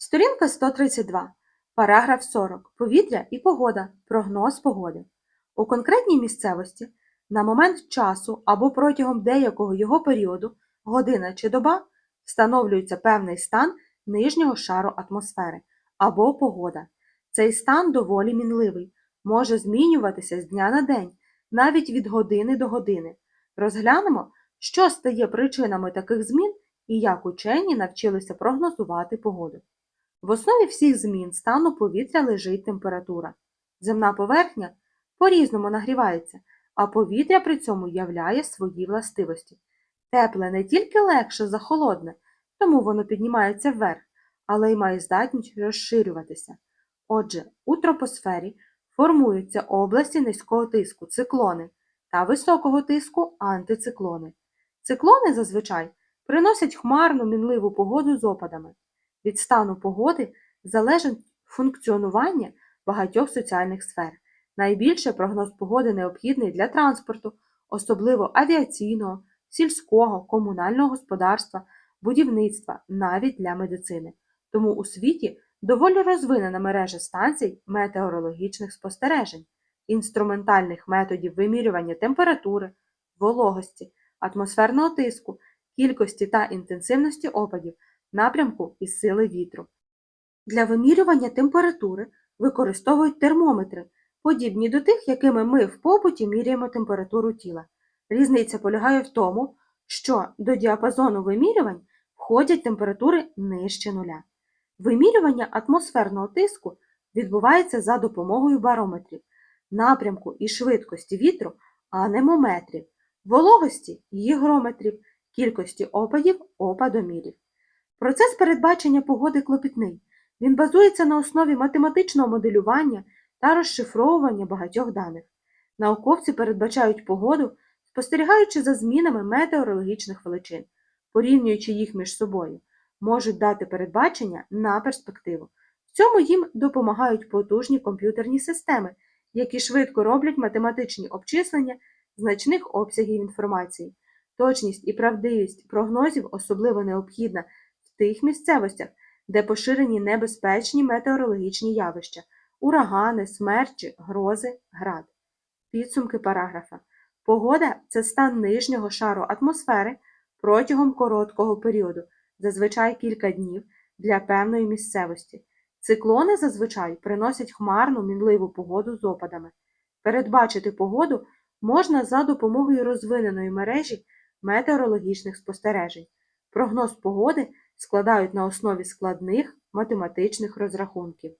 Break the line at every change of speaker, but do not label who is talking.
Сторінка 132. Параграф 40. Повітря і погода. Прогноз погоди. У конкретній місцевості на момент часу або протягом деякого його періоду, година чи доба, встановлюється певний стан нижнього шару атмосфери або погода. Цей стан доволі мінливий, може змінюватися з дня на день, навіть від години до години. Розглянемо, що стає причинами таких змін і як учені навчилися прогнозувати погоду. В основі всіх змін стану повітря лежить температура. Земна поверхня по-різному нагрівається, а повітря при цьому являє свої властивості. Тепле не тільки легше за холодне, тому воно піднімається вверх, але й має здатність розширюватися. Отже, у тропосфері формуються області низького тиску циклони та високого тиску антициклони. Циклони зазвичай приносять хмарну мінливу погоду з опадами. Від стану погоди залежить функціонування багатьох соціальних сфер. Найбільше прогноз погоди необхідний для транспорту, особливо авіаційного, сільського, комунального господарства, будівництва, навіть для медицини. Тому у світі доволі розвинена мережа станцій метеорологічних спостережень, інструментальних методів вимірювання температури, вологості, атмосферного тиску, кількості та інтенсивності опадів, напрямку і сили вітру. Для вимірювання температури використовують термометри, подібні до тих, якими ми в побуті міряємо температуру тіла. Різниця полягає в тому, що до діапазону вимірювань входять температури нижче нуля. Вимірювання атмосферного тиску відбувається за допомогою барометрів, напрямку і швидкості вітру, анемометрів, вологості гігрометрів, кількості опадів опадомірів. Процес передбачення погоди клопітний. Він базується на основі математичного моделювання та розшифровування багатьох даних. Науковці передбачають погоду, спостерігаючи за змінами метеорологічних величин, порівнюючи їх між собою, можуть дати передбачення на перспективу. В цьому їм допомагають потужні комп'ютерні системи, які швидко роблять математичні обчислення значних обсягів інформації. Точність і правдивість прогнозів особливо необхідна тих місцевостях, де поширені небезпечні метеорологічні явища урагани, смерчі, грози, град. Підсумки параграфа. Погода це стан нижнього шару атмосфери протягом короткого періоду, зазвичай кілька днів для певної місцевості. Циклони зазвичай приносять хмарну мінливу погоду з опадами. Передбачити погоду можна за допомогою розвиненої мережі метеорологічних спостережень. Прогноз погоди складають на основі складних математичних розрахунків.